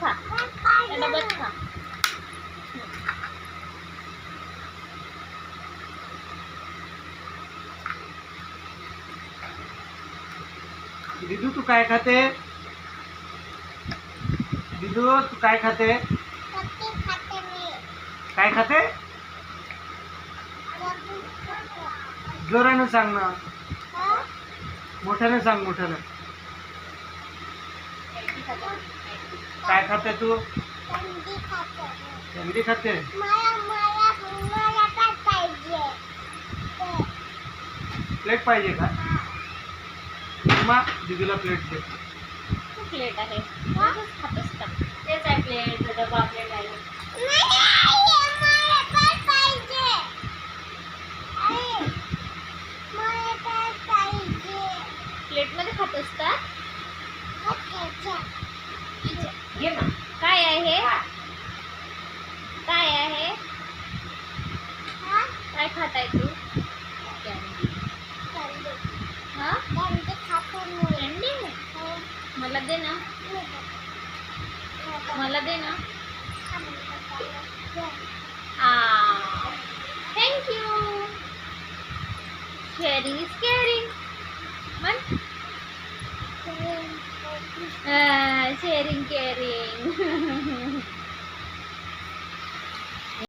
खा. तू काय खाते? दिदू तू काय खाते? काय खाते? जोरानं सांग ना. मोठ्यानं सांग मोठ्यानं. काय खाते तू? कंदी खाते. प्लेट पाहिजे. का? हा. मग दिदूला प्लेट दे. प्लेट आहे. खात असतात तेच आहे प्लेट डबा प्लेट आहे. नाही, मला पाहिजे. आई, मला काय पाहिजे. प्लेटमध्ये खात असतात घे काय आहे काय आहे हा? काय तू. हा खाते मी. कॅन्डी हो. मला दे ना मला दे ना thank you sharing is caring naman, sharing, caring.